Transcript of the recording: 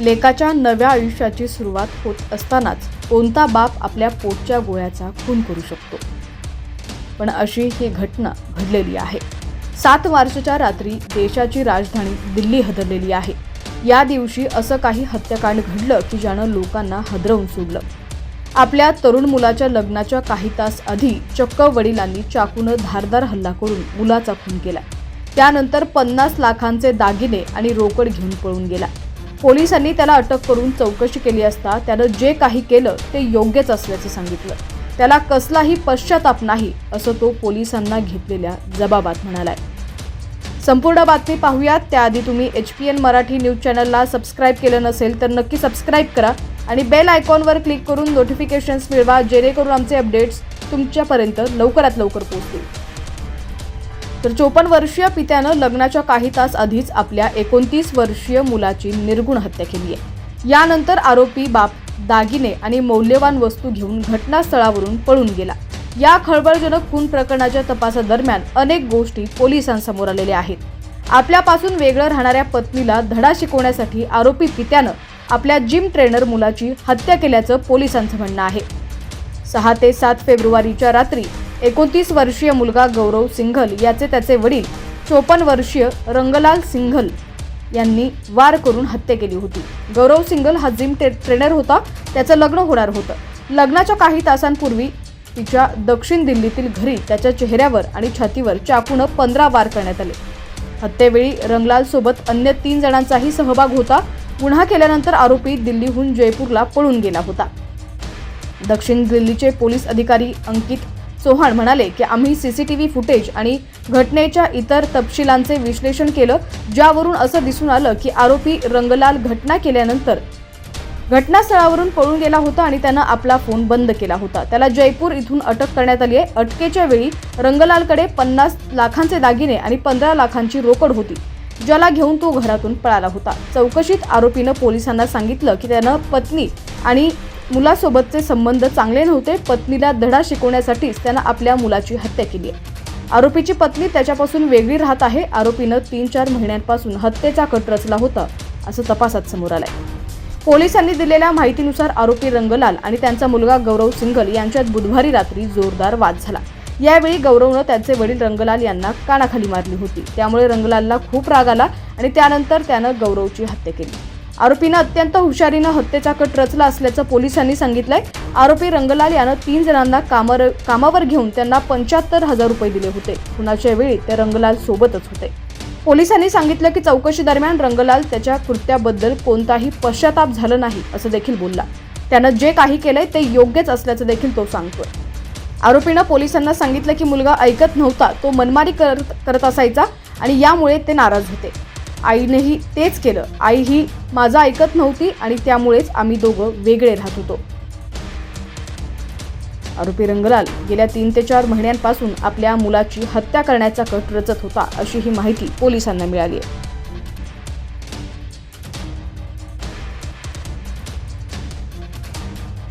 लेकाच्या नव्या आयुष्याची सुरुवात होत असतानाच कोणता बाप आपल्या पोटच्या गोळ्याचा खून करू शकतो? पण अशी ही घटना घडलेली आहे. सात मार्चच्या रात्री देशाची राजधानी दिल्ली हदरलेली आहे. या दिवशी असं काही हत्याकांड घडलं की ज्यानं लोकांना हदरवून सोडलं. आपल्या तरुण मुलाच्या लग्नाच्या काही तास आधी चक्क वडिलांनी चाकूनं धारदार हल्ला करून मुलाचा खून केला. त्यानंतर पन्नास लाखांचे दागिने आणि रोकड घेऊन पळून गेला. पोलिसांनी त्याला अटक करून चौकशी केली असता त्यानं जे काही केलं ते योग्यच असल्याचं सांगितलं. त्याला कसलाही पश्चाताप नाही असं तो पोलिसांना घेतलेल्या जबाबात म्हणालाय. संपूर्ण बातमी पाहूयात. त्याआधी तुम्ही H P N Marathi news चॅनलला सबस्क्राईब केलं नसेल तर नक्की सबस्क्राईब करा आणि बेल आयकॉनवर क्लिक करून नोटिफिकेशन्स मिळवा जेणेकरून आमचे अपडेट्स तुमच्यापर्यंत लवकरात लवकर पोहोचतील. तर चोपन्न वर्षीय पित्यानं लग्नाच्या काही तास आधीच आपल्या एकोणतीस वर्षीय मुलाची निर्गुण हत्या केली आहे. यानंतर आरोपी बाप दागिने आणि मौल्यवान वस्तू घेऊन घटनास्थळावरून पळून गेला. या खळबळजनक खून प्रकरणाच्या तपासादरम्यान अनेक गोष्टी पोलिसांसमोर आलेल्या आहेत. आपल्यापासून वेगळं राहणाऱ्या पत्नीला धडा शिकवण्यासाठी आरोपी पित्यानं आपल्या जिम ट्रेनर मुलाची हत्या केल्याचं पोलिसांचं म्हणणं आहे. सहा ते सात फेब्रुवारीच्या रात्री एकोणतीस वर्षीय मुलगा गौरव सिंघल याचे त्याचे वडील चोपन्न वर्षीय रंगलाल सिंघल यांनी वार करून हत्या केली होती. गौरव सिंघल हा जिम ट्रे- ट्रेनर होता. त्याचं लग्न होणार होतं. लग्नाच्या काही तासांपूर्वी तिच्या दक्षिण दिल्लीतील घरी त्याच्या चेहऱ्यावर आणि छातीवर चाकूनं पंधरा वार करण्यात आले. हत्येवेळी रंगलाल सोबत अन्य तीन जणांचाही सहभाग होता. गुन्हा केल्यानंतर आरोपी दिल्लीहून जयपूरला पळून गेला होता. दक्षिण दिल्लीचे पोलीस अधिकारी अंकित चौहान म्हणाले की आम्ही सीसीटीव्ही फुटेज आणि घटनेच्या इतर तपशिलांचे विश्लेषण केलं ज्यावरून असं दिसून आलं की आरोपी रंगलाल घटना केल्यानंतर घटनास्थळावरून पळून गेला होता आणि त्यानं आपला फोन बंद केला होता. त्याला जयपूर इथून अटक करण्यात आली आहे. अटकेच्या वेळी रंगलालकडे पन्नास लाखांचे दागिने आणि पंधरा लाखांची रोकड होती ज्याला घेऊन तो घरातून पळाला होता. चौकशीत आरोपीनं पोलिसांना सांगितलं की त्यानं पत्नी आणि मुलासोबतचे संबंध चांगले नव्हते पत्नीला धडा शिकवण्यासाठीच त्यानं आपल्या मुलाची हत्या केली आहे. आरोपीची पत्नी त्याच्यापासून वेगळी राहत आहे. आरोपीनं तीन चार महिन्यांपासून हत्येचा कट रचला होता असं तपासात समोर आलंय. पोलिसांनी दिलेल्या माहितीनुसार आरोपी रंगलाल आणि त्यांचा मुलगा गौरव सिंगल यांच्यात बुधवारी रात्री जोरदार वाद झाला. यावेळी गौरवनं त्यांचे वडील रंगलाल यांना कानाखाली मारली होती. त्यामुळे रंगलालला खूप राग आला आणि त्यानंतर त्यानं गौरवची हत्या केली. आरोपीनं अत्यंत हुशारीनं हत्येचा कट रचला असल्याचं पोलिसांनी सांगितलंय. आरोपी रंगलाल यानं तीन जणांना कामावर कामावर घेऊन त्यांना पंच्याहत्तर हजार रुपये दिले होते. खुनाच्या वेळी ते रंगलाल सोबतच होते. पोलिसांनी सांगितलं की चौकशी दरम्यान रंगलाल त्याच्या कृत्याबद्दल कोणताही पश्चाताप झालं नाही असं देखील बोलला. त्यानं जे काही केलंय ते योग्यच असल्याचं देखील तो सांगतोय. आरोपीनं पोलिसांना सांगितलं की मुलगा ऐकत नव्हता तो मनमारी करत करत असायचा आणि यामुळे ते नाराज होते. आईनेही तेच केलं. आई ही माझं ऐकत नव्हती आणि त्यामुळेच आम्ही दोघं वेगळे राहत होतो. आरोपी रंगलाल गेल्या तीन ते चार महिन्यांपासून आपल्या मुलाची हत्या करण्याचा कट रचत होता अशी ही माहिती पोलिसांना मिळाली आहे.